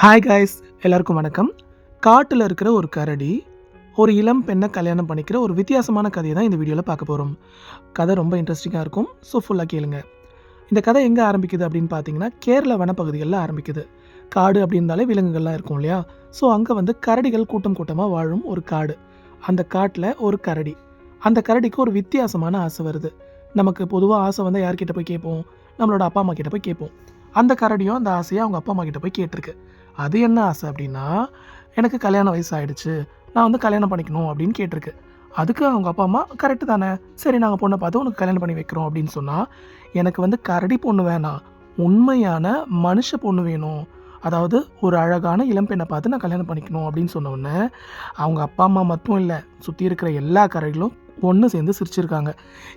Hi guys எல்லாருக்கும் வணக்கம். காட்டில் இருக்கிற ஒரு கரடி ஒரு இளம் பெண்ணை கல்யாணம் பண்ணிக்கிற ஒரு வித்தியாசமான கதையை தான் இந்த வீடியோவில் பார்க்க போகிறோம் கதை ரொம்ப இன்ட்ரெஸ்டிங்காக இருக்கும் ஸோ ஃபுல்லாக கேளுங்க. இந்த கதை எங்கே ஆரம்பிக்குது அப்படின்னு பார்த்தீங்கன்னா கேரள வனப்பகுதிகளில் ஆரம்பிக்குது. காடு அப்படின்னாலே விலங்குகள்லாம் இருக்கும் இல்லையா? ஸோ அங்கே வந்து கரடிகள் கூட்டம் கூட்டமாக வாழும் ஒரு காடு. அந்த காட்டில் ஒரு கரடி. அந்த கரடிக்கு ஒரு வித்தியாசமான ஆசை வருது. நமக்கு பொதுவாக ஆசை வந்து யார்கிட்ட போய் கேட்போம்? நம்மளோட அப்பா அம்மா கிட்ட போய் கேட்போம். அந்த கரடியும் அந்த ஆசையை அவங்க அப்பா அம்மா கிட்ட போய் கேட்டிருக்கு. அது என்ன ஆசை அப்படின்னா எனக்கு கல்யாண வயசு ஆயிடுச்சு நான் வந்து கல்யாணம் பண்ணிக்கணும் அப்படின்னு கேட்டிருக்கு. அதுக்கு அவங்க அப்பா அம்மா கரெக்டு தானே. சரி நாங்கள் பொண்ணை பார்த்து உனக்கு கல்யாணம் பண்ணி வைக்கிறோம் அப்படின்னு சொன்னால் எனக்கு வந்து கரடி பொண்ணு வேணாம். உண்மையான மனுஷ பொண்ணு வேணும். அதாவது ஒரு அழகான இளம்பெண்ணை பார்த்து நான் கல்யாணம் பண்ணிக்கணும் அப்படின்னு சொன்ன அவங்க அப்பா அம்மா மட்டும் இல்லை சுற்றி இருக்கிற எல்லா கரடிகளும் ஒன்று சேர்ந்து சிரிச்சிருக்காங்க.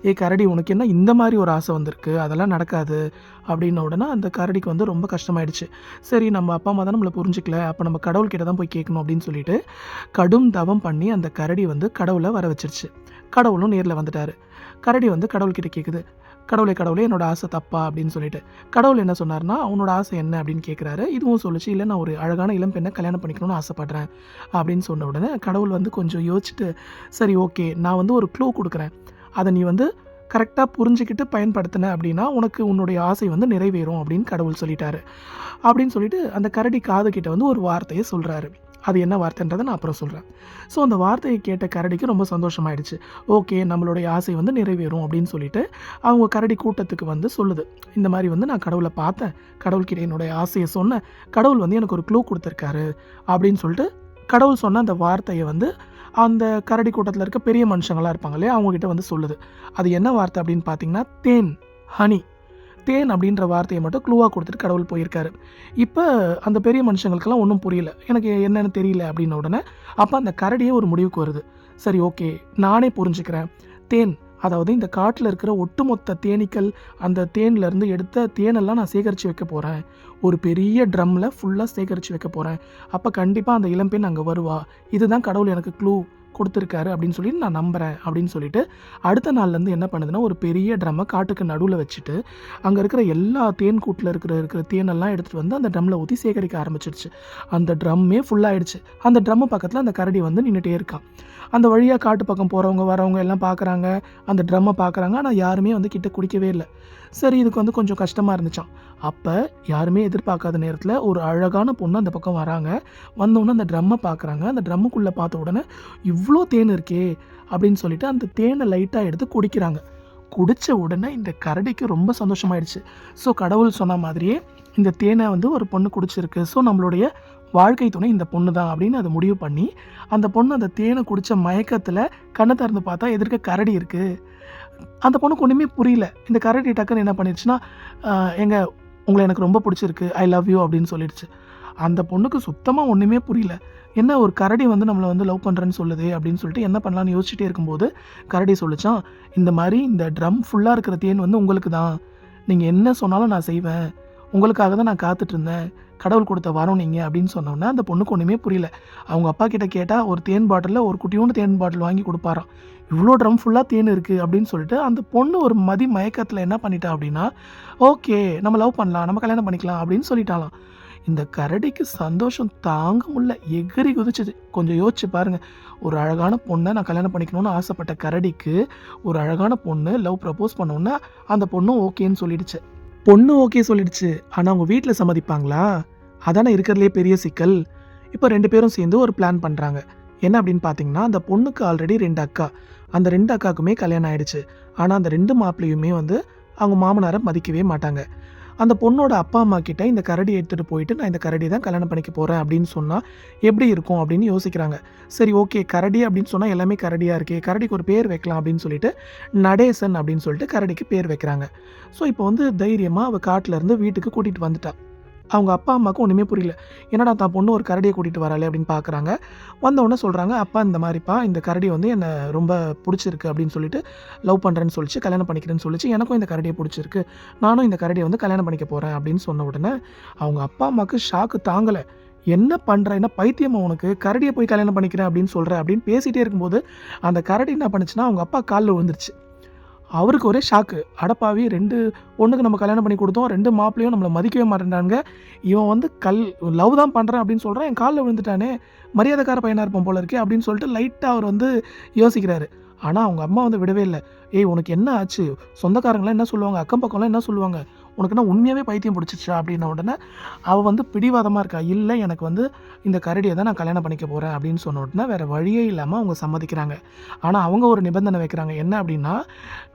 ஏ கரடி உனக்கு என்ன இந்த மாதிரி ஒரு ஆசை வந்திருக்கு? அதெல்லாம் நடக்காது. அப்படின்ன உடனே அந்த கரடிக்கு வந்து ரொம்ப கஷ்டமாயிடுச்சு. சரி நம்ம அப்பா அம்மா தான் நம்மளை புரிஞ்சுக்கல? அப்போ நம்ம கடவுள்கிட்ட தான் போய் கேட்கணும் அப்படின்னு சொல்லிட்டு கடும் தவம் பண்ணி அந்த கரடி வந்து கடவுளை வர வச்சிருச்சு. கடவுளும் நேரில் வந்துட்டார். கரடி வந்து கடவுள்கிட்ட கேட்குது கடவுளே கடவுளே என்னோட ஆசை தப்பா அப்படின்னு சொல்லிட்டு. கடவுள் என்ன சொன்னார்னா அவனோட ஆசை என்ன? அப்படின்னு கேட்குறாரு இதுவும் சொல்லிச்சு இல்லை நான் ஒரு அழகான இளம் பெண்ணை கல்யாணம் பண்ணிக்கணும்னு ஆசைப்பட்றேன். அப்படின்னு சொன்ன உடனே கடவுள் வந்து கொஞ்சம் யோசிச்சுட்டு சரி ஓகே நான் வந்து ஒரு க்ளூ கொடுக்குறேன். அதை நீ வந்து கரெக்டாக புரிஞ்சுக்கிட்டு பயன்படுத்தின அப்படின்னா உனக்கு உன்னுடைய ஆசை வந்து நிறைவேறும் அப்படின்னு கடவுள் சொல்லிட்டாரு. அப்படின்னு சொல்லிட்டு அந்த கரடி காது கிட்ட வந்து ஒரு வார்த்தையை சொல்கிறாரு அது என்ன வார்த்தைன்றதை நான் அப்புறம் சொல்கிறேன் ஸோ அந்த வார்த்தையை கேட்ட கரடிக்கு ரொம்ப சந்தோஷமாயிடுச்சு. ஓகே நம்மளுடைய ஆசை வந்து நிறைவேறும் அப்படின்னு சொல்லிட்டு அவங்க கரடி கூட்டத்துக்கு வந்து சொல்லுது. இந்த மாதிரி வந்து நான் கடவுளை பார்த்தேன். கடவுள்கிட்ட என்னுடைய ஆசையை சொன்னேன். கடவுள் வந்து எனக்கு ஒரு க்ளூ கொடுத்துருக்காரு அப்படின்னு சொல்லிட்டு கடவுள் சொன்ன அந்த வார்த்தையை வந்து அந்த கரடி கூட்டத்தில் இருக்க பெரிய மனுஷங்களாக இருப்பாங்க இல்லையா? அவங்ககிட்ட வந்து சொல்லுது. அது என்ன வார்த்தை அப்படின்னு பார்த்தீங்கன்னா தேன் ஹனி. தேன் அப்படின்ற வார்த்தையை மட்டும் க்ளூவாக கொடுத்துட்டு கடவுள் போயிருக்காரு. இப்போ அந்த பெரிய மனுஷங்களுக்கெல்லாம் ஒன்றும் புரியல. எனக்கு என்னென்னு தெரியல அப்படின்ன உடனே அப்போ அந்த கரடியே ஒரு முடிவுக்கு வருது. சரி ஓகே நானே புரிஞ்சுக்கிறேன். தேன் அதாவது இந்த காட்டில் இருக்கிற ஒட்டுமொத்த தேனீக்கள் அந்த தேன்லேருந்து எடுத்த தேனெல்லாம் நான் சேகரித்து வைக்க போகிறேன் ஒரு பெரிய ட்ரம்மில் ஃபுல்லாக சேகரித்து வைக்க போகிறேன் அப்போ கண்டிப்பாக அந்த இளம்பெண் அங்கே வருவா. இதுதான் கடவுள் எனக்கு க்ளூ கொடுத்துருக்காரு அப்படின்னு சொல்லி நான் நம்புகிறேன் அப்படின்னு சொல்லிட்டு அடுத்த நாள்லேருந்து என்ன பண்ணுதுன்னா ஒரு பெரிய ட்ரம்மை காட்டுக்கு நடுவில் வச்சுட்டு அங்கே இருக்கிற எல்லா தேன் கூட்டில் இருக்கிற இருக்கிற தேனெல்லாம் எடுத்துகிட்டு வந்து அந்த ட்ரம்மில் ஊற்றி சேகரிக்க ஆரம்பிச்சிருச்சு. அந்த ட்ரம்மே ஃபுல்லாகிடுச்சு அந்த ட்ரம்மு பக்கத்தில் அந்த கரடி வந்து நின்றுட்டே இருக்கான். அந்த வழியாக காட்டு பக்கம் போகிறவங்க வரவங்க எல்லாம் பார்க்குறாங்க அந்த ட்ரம்மை பார்க்குறாங்க ஆனால் யாருமே வந்து கிட்ட குடிக்கவே இல்லை. சரி இதுக்கு வந்து கொஞ்சம் கஷ்டமாக இருந்துச்சான் அப்போ யாருமே எதிர்பார்க்காத நேரத்தில் ஒரு அழகான பொண்ணு அந்த பக்கம் வராங்க. வந்தோடனே அந்த ட்ரம்மை பார்க்குறாங்க அந்த ட்ரம்முக்குள்ளே பார்த்த உடனே இவ்வளோ தேன் இருக்கே அப்படின்னு சொல்லிட்டு அந்த தேனை லைட்டாக எடுத்து குடிக்கிறாங்க. குடித்த உடனே இந்த கரடிக்கு ரொம்ப சந்தோஷமாயிடுச்சு. ஸோ கடவுள் சொன்ன மாதிரியே இந்த தேனை வந்து ஒரு பொண்ணு குடிச்சிருக்கு. ஸோ நம்மளுடைய வாழ்க்கை துணை இந்த பொண்ணு தான் அப்படின்னு அதை முடிவு பண்ணி அந்த பொண்ணு அந்த தேனை குடித்த மயக்கத்தில் கண்ணை திறந்து பார்த்தா எதிர்க்க கரடி இருக்குது அந்த பொண்ணுக்கு ஒன்றுமே புரியல. இந்த கரடி டக்குன்னு என்ன பண்ணிடுச்சுன்னா எங்கள் உங்களை எனக்கு ரொம்ப பிடிச்சிருக்கு ஐ லவ் யூ அப்படின்னு சொல்லிடுச்சு. அந்த பொண்ணுக்கு சுத்தமாக ஒன்றுமே புரியல. என்ன ஒரு கரடி வந்து நம்மளை வந்து லவ் பண்ணுறேன்னு சொல்லுது அப்படின்னு சொல்லிட்டு என்ன பண்ணலான்னு யோசிச்சுட்டே இருக்கும்போது கரடி சொல்லிச்சான் இந்த மாதிரி இந்த ட்ரம் ஃபுல்லாக இருக்கிற தேன் வந்து உங்களுக்கு தான் நீங்கள் என்ன சொன்னாலும் நான் செய்வேன். உங்களுக்காக தான் நான் காத்துட்டு இருந்தேன். கடவுள் கொடுத்த வரோம் நீங்கள் அப்படின்னு சொன்னோன்னே அந்த பொண்ணுக்கு ஒன்றுமே புரியல. அவங்க அப்பா கிட்ட கேட்டால் ஒரு தேன் பாட்டிலில் ஒரு குட்டியோண்டு தேன் பாட்டில் வாங்கி கொடுப்பாராம். இவ்வளோ ட்ரம் ஃபுல்லாக தேன் இருக்குது அப்படின்னு சொல்லிட்டு அந்த பொண்ணு ஒரு மதி மயக்கத்தில் என்ன பண்ணிட்டா அப்படின்னா ஓகே நம்ம லவ் பண்ணலாம் நம்ம கல்யாணம் பண்ணிக்கலாம் அப்படின்னு சொல்லிட்டாலாம் இந்த கரடிக்கு சந்தோஷம் தாங்க முடியல. எகிரி குதிச்சது. கொஞ்சம் யோசிச்சு பாருங்கள் ஒரு அழகான பொண்ணை நான் கல்யாணம் பண்ணிக்கணும்னு ஆசைப்பட்ட கரடிக்கு ஒரு அழகான பொண்ணு லவ் ப்ரப்போஸ் பண்ணோன்னே அந்த பொண்ணும் ஓகேன்னு சொல்லிடுச்சு. பொண்ணு ஓகே சொல்லிடுச்சு. ஆனால் அவங்க வீட்டில் சம்மதிப்பாங்களா? அதானே இருக்கிறதுலே பெரிய சிக்கல். இப்போ ரெண்டு பேரும் சேர்ந்து ஒரு பிளான் பண்ணுறாங்க என்ன அப்படின்னு பார்த்தீங்கன்னா அந்த பொண்ணுக்கு ஆல்ரெடி ரெண்டு அக்கா. அந்த ரெண்டு அக்காவுக்குமே கல்யாணம் ஆயிடுச்சு. ஆனால் அந்த ரெண்டு மாப்பிள்ளையுமே வந்து அவங்க மாமனாரை மதிக்கவே மாட்டாங்க. அந்த பொண்ணோட அப்பா அம்மா கிட்ட இந்த கரடி எடுத்துகிட்டு போயிட்டு நான் இந்த கரடி தான் கல்யாணம் பண்ணிக்க போகிறேன் அப்படின்னு சொன்னால் எப்படி இருக்கும்? அப்படின்னு யோசிக்கிறாங்க. சரி ஓகே. கரடி அப்படின்னு சொன்னால் எல்லாமே கரடியாக இருக்கே கரடிக்கு ஒரு பேர் வைக்கலாம் அப்படின்னு சொல்லிட்டு நடேசன் அப்படின்னு சொல்லிட்டு கரடிக்கு பேர் வைக்கிறாங்க. ஸோ இப்போ வந்து தைரியமாக அவள் காட்டிலேருந்து வீட்டுக்கு கூட்டிகிட்டு வந்துட்டா. அவங்க அப்பா அம்மாவுக்கு ஒன்றுமே புரியல. என்னடா தான் பொண்ணு ஒரு கரடியை கூட்டிகிட்டு வரல அப்படின்னு பார்க்குறாங்க வந்தவுடனே சொல்கிறாங்க அப்பா இந்த மாதிரிப்பா இந்த கரடி வந்து என்னை ரொம்ப பிடிச்சிருக்கு அப்படின்னு சொல்லிட்டு லவ் பண்ணுறேன்னு சொல்லிச்சு கல்யாணம் பண்ணிக்கிறேன்னு சொல்லிச்சு எனக்கும் இந்த கரடியை பிடிச்சிருக்கு. நானும் இந்த கரடியை வந்து கல்யாணம் பண்ணிக்க போகிறேன் அப்படின்னு சொன்ன உடனே அவங்க அப்பா அம்மாவுக்கு ஷாக்கு தாங்கலை. என்ன பண்ணுற என்ன பைத்தியமா உனக்கு? கரடியை போய் கல்யாணம் பண்ணிக்கிறேன் அப்படின்னு சொல்கிறேன் அப்படின்னு பேசிகிட்டே இருக்கும்போது அந்த கரடி என்ன பண்ணுச்சுன்னா அவங்க அப்பா காலில் விழுந்துருச்சு. அவருக்கு ஒரே ஷாக்கு அடப்பாவி ரெண்டு பொண்ணுக்கு நம்ம கல்யாணம் பண்ணி கொடுத்தோம் ரெண்டு மாப்பிளையும் நம்மளை மதிக்கவே மாட்டேன்றாங்க இவன் வந்து கல் லவ் தான் பண்ணுறேன் அப்படின்னு சொல்கிறான் என் காலில் விழுந்துட்டானே மரியாதைக்கார பையனாக இருப்பான் போல இருக்கே அப்படின்னு சொல்லிட்டு லைட்டாக அவர் வந்து யோசிக்கிறாரு. ஆனால் அவங்க அம்மா வந்து விடவே இல்லை. ஏய் உனக்கு என்ன ஆச்சு? சொந்தக்காரங்களாம் என்ன சொல்லுவாங்க? அக்கம் பக்கம்லாம் என்ன சொல்லுவாங்க? உனக்கு என்ன உண்மையாகவே பைத்தியம் பிடிச்சிச்சா அப்படின்ன உடனே அவள் வந்து பிடிவாதமாக இருக்கா? இல்லை எனக்கு வந்து இந்த கரடியை தான் நான் கல்யாணம் பண்ணிக்க போகிறேன் அப்படின்னு சொன்ன உடனே வேறு வழியே இல்லாமல் அவங்க சம்மதிக்கிறாங்க. ஆனால் அவங்க ஒரு நிபந்தனை வைக்கிறாங்க. என்ன அப்படின்னா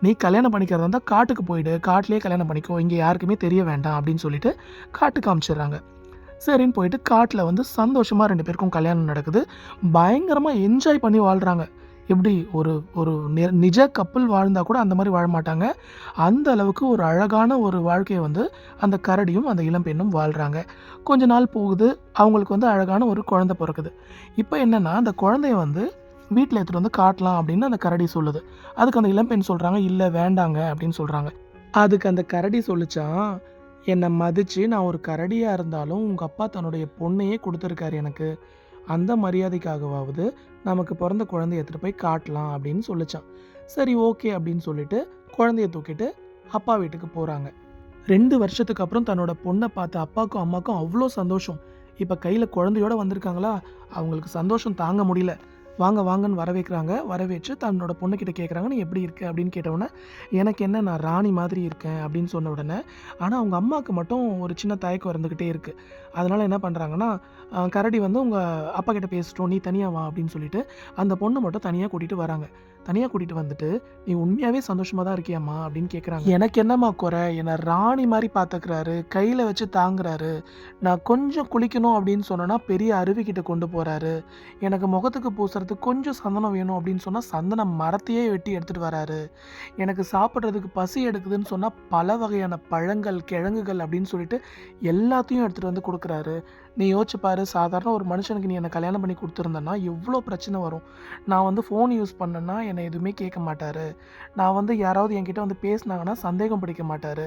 நீ கல்யாணம் பண்ணிக்கிறதா இருந்தால் காட்டுக்கு போயிடு. காட்டிலே கல்யாணம் பண்ணிக்கோ. இங்கே யாருக்குமே தெரிய வேண்டாம் அப்படின்னு சொல்லிட்டு காட்டுக்கு காமிச்சிடுறாங்க சரின்னு போயிட்டு காட்டில் வந்து சந்தோஷமாக ரெண்டு பேருக்கும் கல்யாணம் நடக்குது. பயங்கரமாக என்ஜாய் பண்ணி வாழ்கிறாங்க எப்படி ஒரு ஒரு நிஜ கப்பல் வாழ்ந்தால் கூட அந்த மாதிரி வாழ மாட்டாங்க. அந்த அளவுக்கு ஒரு அழகான ஒரு வாழ்க்கையை வந்து அந்த கரடியும் அந்த இளம்பெண்ணும் வாழ்கிறாங்க கொஞ்ச நாள் போகுது அவங்களுக்கு வந்து அழகான ஒரு குழந்தை பிறக்குது. இப்போ என்னென்னா அந்த குழந்தைய வந்து வீட்டில் எடுத்துகிட்டு வந்து காட்டலாம் அப்படின்னு அந்த கரடி சொல்லுது. அதுக்கு அந்த இளம்பெண் சொல்கிறாங்க இல்லை வேண்டாங்க அப்படின்னு சொல்கிறாங்க அதுக்கு அந்த கரடி சொல்லிச்சான் என்னை மதித்து நான் ஒரு கரடியாக இருந்தாலும் உங்கள் அப்பா தன்னுடைய பொண்ணையே கொடுத்துருக்காரு எனக்கு. அந்த மரியாதைக்காகவாவது நமக்கு பிறந்த குழந்தைய எடுத்துகிட்டு போய் காட்டலாம் அப்படின்னு சொல்லிச்சான் சரி ஓகே அப்படின்னு சொல்லிட்டு குழந்தைய தூக்கிட்டு அப்பா வீட்டுக்கு போகிறாங்க ரெண்டு வருஷத்துக்கு அப்புறம் தன்னோட பொண்ணை பார்த்து அப்பாவுக்கும் அம்மாவுக்கும் அவ்வளோ சந்தோஷம். இப்போ கையில் குழந்தையோட வந்திருக்காங்களா? அவங்களுக்கு சந்தோஷம் தாங்க முடியல. வாங்க வாங்கன்னு வரவேற்கிறாங்க. வரவேற்று தன்னோட பொண்ணுக்கிட்ட கேட்குறாங்க நீ எப்படி இருக்க? அப்படின்னு கேட்டவுடனே எனக்கு என்ன நான் ராணி மாதிரி இருக்கேன் அப்படின்னு சொன்ன உடனே ஆனால் அவங்க அம்மாவுக்கு மட்டும் ஒரு சின்ன தயக்கம் இருந்துக்கிட்டே இருக்குது அதனால் என்ன பண்ணுறாங்கன்னா கரடி வந்து உங்கள் அப்பா கிட்ட பேசிட்டோம் நீ தனியாக வா அப்படின்னு சொல்லிட்டு அந்த பொண்ணை மட்டும் தனியாக கூட்டிகிட்டு வராங்க. தனியாக கூட்டிகிட்டு வந்துட்டு நீ உண்மையாகவே சந்தோஷமாக தான் இருக்கியாம்மா? அப்படின்னு கேட்குறாங்க எனக்கு என்னம்மா குறை? என்னை ராணி மாதிரி பார்த்துக்கிறாரு கையில் வச்சு தாங்குறாரு. நான் கொஞ்சம் குளிக்கணும் அப்படின்னு சொன்னேன்னா பெரிய அருவிக்கிட்ட கொண்டு போகிறாரு எனக்கு முகத்துக்கு பூசுறதுக்கு கொஞ்சம் சந்தனம் வேணும் அப்படின்னு சொன்னால் சந்தனம் மரத்தையே வெட்டி எடுத்துகிட்டு வராரு. எனக்கு சாப்பிட்றதுக்கு பசி எடுக்குதுன்னு சொன்னால் பல வகையான பழங்கள் கிழங்குகள் அப்படின்னு சொல்லிட்டு எல்லாத்தையும் எடுத்துகிட்டு வந்து கொடுக்குறாரு. நீ யோசிச்சு பாரு சாதாரண ஒரு மனுஷனுக்கு நீ என்னை கல்யாணம் பண்ணி கொடுத்துருந்தேன்னா எவ்வளோ பிரச்சனை வரும். நான் வந்து ஃபோன் யூஸ் பண்ணேன்னா என்னை எதுவுமே கேட்க மாட்டார். நான் வந்து யாராவது என்கிட்ட வந்து பேசினாங்கன்னா சந்தேகம் பிடிக்க மாட்டார்.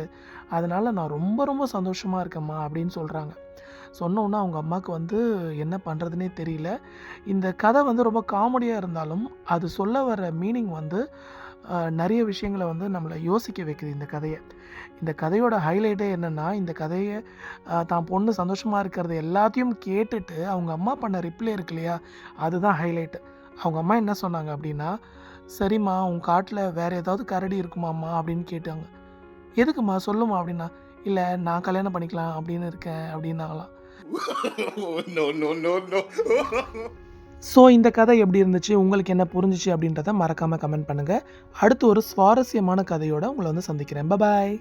அதனால் நான் ரொம்ப ரொம்ப சந்தோஷமாக இருக்கேம்மா அப்படின்னு சொல்கிறாங்க சொன்னோன்னா அவங்க அம்மாவுக்கு வந்து என்ன பண்ணுறதுனே தெரியல. இந்த கதை வந்து ரொம்ப காமெடியாக இருந்தாலும் அது சொல்ல வர மீனிங் வந்து நிறைய விஷயங்களை வந்து நம்மளை யோசிக்க வைக்குது இந்த கதையை. இந்த கதையோட ஹைலைட்டே என்னென்னா இந்த கதையை தான் பொண்ணு சந்தோஷமாக இருக்கிறது எல்லாத்தையும் கேட்டுட்டு அவங்க அம்மா பண்ண ரிப்ளை இருக்கு இல்லையா அதுதான் ஹைலைட்டு அவங்க அம்மா என்ன சொன்னாங்க அப்படின்னா சரிம்மா உன் காட்டில் வேறு ஏதாவது கரடி இருக்குமாம்மா? அப்படின்னு கேட்டாங்க. எதுக்குமா சொல்லுமா அப்படின்னா இல்லை நான் கல்யாணம் பண்ணிக்கலாம் அப்படின்னு இருக்கேன் அப்படின்னாங்களாம். ஸோ இந்த கதை எப்படி இருந்துச்சு? உங்களுக்கு என்ன புரிஞ்சிச்சு அப்படின்றத மறக்காமல் கமெண்ட் பண்ணுங்கள் அடுத்து ஒரு சுவாரஸ்யமான கதையோடு உங்களை வந்து சந்திக்கிறேன். பாய்